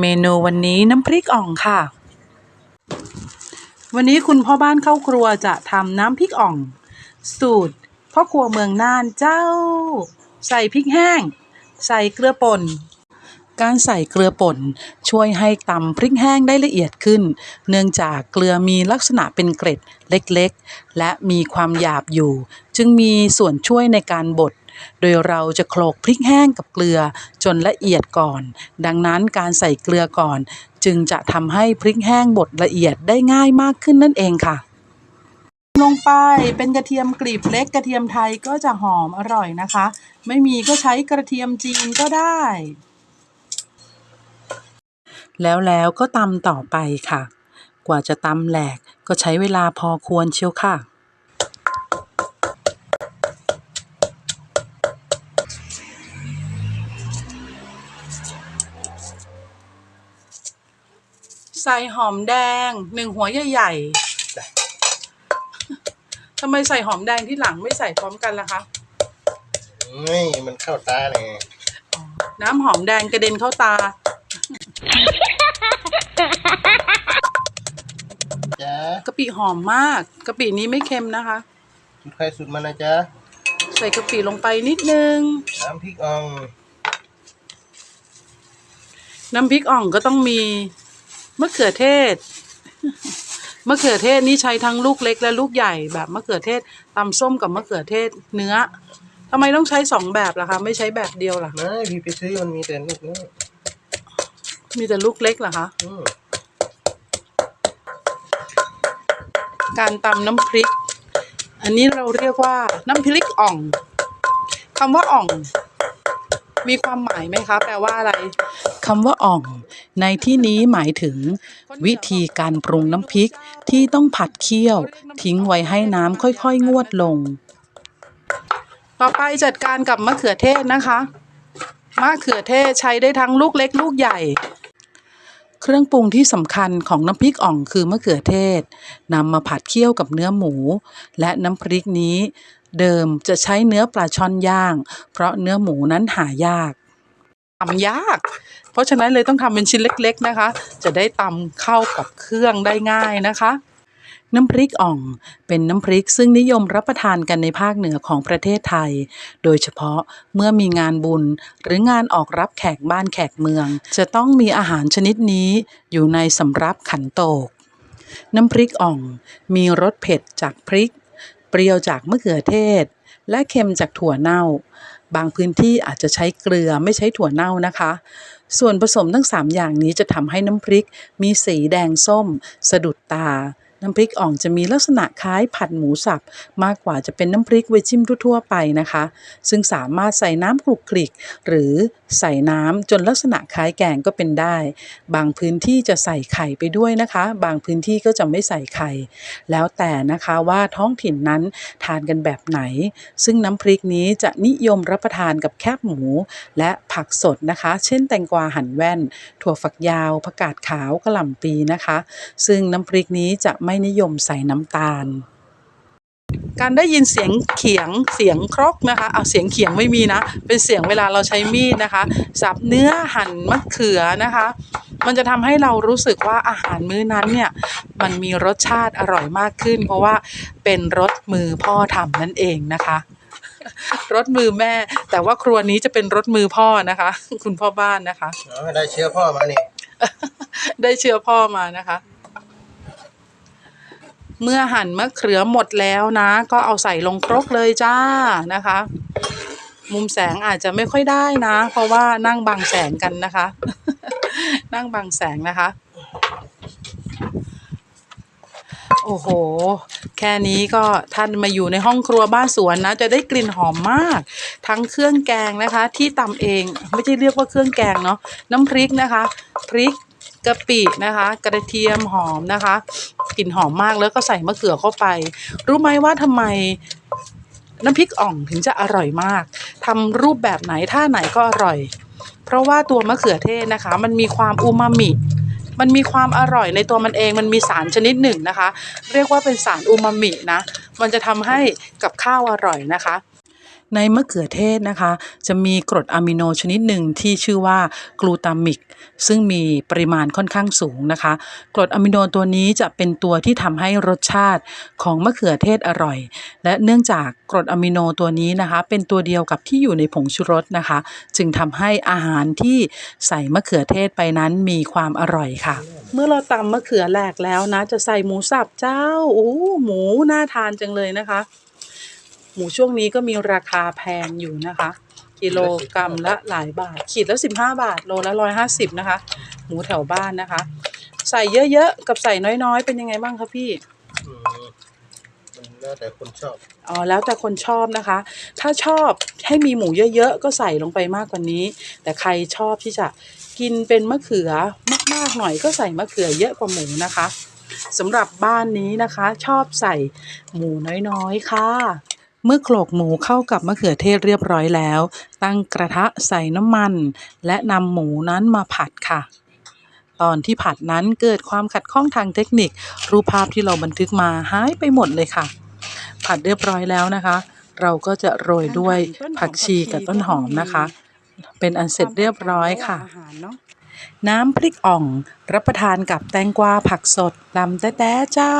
เมนูวันนี้น้ำพริกอ่องค่ะ วันนี้คุณพ่อบ้านเข้าครัวจะทำน้ำพริกอ่อง สูตรพ่อครัวเมืองน่านเจ้า ใส่พริกแห้ง ใส่เกลือป่น การใส่เกลือป่น ช่วยให้ตำพริกแห้งได้ละเอียดขึ้น เนื่องจากเกลือมีลักษณะเป็นเกร็ดเล็กๆ และมีความหยาบอยู่ จึงมีส่วนช่วยในการบดโดยเราจะโขลกพริกแห้งกับเกลือจนละเอียดก่อน ดังนั้นการใส่เกลือก่อน จึงจะทำให้พริกแห้งบดละเอียดได้ง่ายมากขึ้นนั่นเองค่ะ ลงไปเป็นกระเทียมกลีบเล็กกระเทียมไทยก็จะหอมอร่อยนะคะ ไม่มีก็ใช้กระเทียมจีนก็ได้ แล้วแล้วก็ตำต่อไปค่ะ กว่าจะตำแหลกก็ใช้เวลาพอควรเชียวค่ะ ใส่หอมแดงหนึ่งหัวใหญ่ๆทำไมใส่หอมแดงที่หลังไม่ใส่พร้อมกันล่ะคะนี่มันเข้าตาเนี่ยน้ำหอมแดงกระเด็นเข้าตา จ๊ะกะปิหอมมากกะปินี้ไม่เค็มนะคะ สุดใครสุดมันนะจ๊ะ ใส่กะปิลงไปนิดนึง น้ำพริกอ่อง น้ำพริกอ่องก็ต้องมีมะเขือเทศ มะเขือเทศนี่ใช้ทั้งลูกเล็กและลูกใหญ่แบบมะเขือเทศตำส้มกับมะเขือเทศเนื้อทำไมต้องใช้สองแบบล่ะคะ ไม่ใช้แบบเดียวล่ะไม่พี่ไปซื้อมันมีแต่ลูกนี้มีแต่ลูกเล็กเหรอคะ อืม การตำน้ำพริก อันนี้เราเรียกว่าน้ำพริกอ่องคำว่าอ่อง มีความหมายไหมคะ แปลว่าอะไรคำว่าอ่อง ในที่นี้หมายถึง วิธีการปรุงน้ำพริกที่ต้องผัดเคี่ยว ทิ้งไว้ให้น้ำค่อยๆ งวดลง ต่อไปจัดการกับมะเขือเทศนะคะมะเขือเทศใช้ได้ทั้งลูกเล็กลูกใหญ่ เครื่องปรุงที่สำคัญของน้ำพริกอ่องคือมะเขือเทศนำมาผัดเคี่ยวกับเนื้อหมู และน้ำพริกนี้ เดิมจะใช้เนื้อปลาช่อนย่าง เพราะเนื้อหมูนั้นหายากทำยาก เพราะฉะนั้นเลยต้องทำเป็นชิ้นเล็ก ๆ นะคะ จะได้ตำเข้ากับเครื่องได้ง่ายนะคะ น้ำพริกอ่อง เป็นน้ำพริกซึ่งนิยมรับประทานกันในภาคเหนือของประเทศไทย โดยเฉพาะเมื่อมีงานบุญ หรืองานออกรับแขกบ้านแขกเมือง จะต้องมีอาหารชนิดนี้อยู่ในสำรับขันโตก น้ำพริกอ่อง มีรสเผ็ดจากพริก เปรี้ยวจากมะเขือเทศ และเค็มจากถั่วเน่า บางพื้นที่อาจจะใช้เกลือไม่ใช้ถั่วเน่านะคะส่วนผสมทั้ง 3 อย่างนี้จะทำให้น้ำพริกมีสีแดงส้ม สะดุดตา น้ำพริกอ่องจะมีลักษณะคล้ายผัดหมูสับ มากกว่าจะเป็นน้ำพริกไว้จิ้มทั่วๆไปนะคะ ซึ่งสามารถใส่น้ำคลุกคลิก หรือใส่น้ำจนลักษณะคล้ายแกงก็เป็นได้ บางพื้นที่จะใส่ไข่ไปด้วยนะคะ บางพื้นที่ก็จะไม่ใส่ไข่ แล้วแต่นะคะว่าท้องถิ่นนั้นทานกันแบบไหน ซึ่งน้ำพริกนี้จะนิยมรับประทานกับแคบหมู และผักสดนะคะ เช่นแตงกวาหั่นแว่น ถั่วฝักยาวผักกาดขาวกระหล่ำปีนะคะ ซึ่งน้ำพริกนี้จะไม่นิยมใส่น้ำตาล การได้ยินเสียงเขียงเสียงครกนะคะ เอาเสียงเขียงไม่มีนะ เป็นเสียงเวลาเราใช้มีดนะคะ สับเนื้อหั่นมะเขือนะคะมันจะทำให้เรารู้สึกว่าอาหารมื้อนั้นเนี่ยมันมีรสชาติอร่อยมากขึ้น เพราะว่าเป็นรสมือพ่อทำนั่นเองนะคะรสมือแม่ แต่ว่าครัวนี้จะเป็นรสมือพ่อนะคะ คุณพ่อบ้านนะคะเอาได้เชื้อพ่อมานี่ได้เชื้อพ่อมานะคะ เมื่อหั่นมะเขือหมดแล้วนะ ก็เอาใส่ลงครกเลยจ้านะคะ มุมแสงอาจจะไม่ค่อยได้นะ เพราะว่านั่งบังแสงกันนะคะ นั่งบังแสงนะคะ โอ้โห แค่นี้ก็ท่านมาอยู่ในห้องครัวบ้านสวนนะ จะได้กลิ่นหอมมาก ทั้งเครื่องแกงนะคะ ที่ตำเองไม่ใช่เรียกว่าเครื่องแกงเนาะน้ำพริกนะคะ พริก กะปินะคะ กระเทียมหอมนะคะกลิ่นหอมมากแล้วก็ใส่มะเขือเข้าไป รู้ไหมว่าทำไมน้ำพริกอ่องถึงจะอร่อยมากทำรูปแบบไหนท่าไหนก็อร่อย เพราะว่าตัวมะเขือเทศนะคะ มันมีความอูมามิมันมีความอร่อยในตัวมันเองมันมีสารชนิดหนึ่งนะคะ เรียกว่าเป็นสารอูมามินะ มันจะทำให้กับข้าวอร่อยนะคะ ในมะเขือเทศนะคะ จะมีกรดอะมิโนชนิดหนึ่งที่ชื่อว่ากลูตามิก ซึ่งมีปริมาณค่อนข้างสูงนะคะ กรดอะมิโนตัวนี้จะเป็นตัวที่ทำให้รสชาติของมะเขือเทศอร่อย และเนื่องจากกรดอะมิโนตัวนี้นะคะ เป็นตัวเดียวกับที่อยู่ในผงชูรสนะคะ จึงทำให้อาหารที่ใส่มะเขือเทศไปนั้นมีความอร่อยค่ะ เมื่อเราตำมะเขือแหลกแล้วนะ จะใส่หมูสับเจ้าโอ้หมูน่าทานจังเลยนะคะ มูช่วงนี้ก็มีราคาแพงอยู่นะคะ กิโลกรัมละหลายบาท ขีดละสิบห้าบาท โลละร้อยห้าสิบนะคะ หมูแถวบ้านนะคะ ใส่เยอะๆ กับใส่น้อยๆ เป็นยังไงบ้างคะพี่อืมมันแล้วแต่คนชอบ อ๋อ แล้วแต่คนชอบนะคะ ถ้าชอบให้มีหมูเยอะๆ ก็ใส่ลงไปมากกว่านี้ แต่ใครชอบที่จะกินเป็นมะเขือมากๆหน่อยก็ใส่มะเขือเยอะกว่าหมูนะคะสำหรับบ้านนี้นะคะ ชอบใส่หมูน้อยๆ ค่ะ เมื่อโขลกหมูเข้ากับมะเขือเทศเรียบร้อยแล้ว ตั้งกระทะใส่น้ำมัน และนำหมูนั้นมาผัดค่ะ ตอนที่ผัดนั้นเกิดความขัดข้องทางเทคนิค รูปภาพที่เราบันทึกมาหายไปหมดเลยค่ะ ผัดเรียบร้อยแล้วนะคะ เราก็จะโรยด้วยผักชีกับต้นหอมนะคะ เป็นอันเสร็จเรียบร้อยค่ะน้ำพริกอ่อง รับประทานกับแตงกวาผักสดลำแต้ๆเจ้า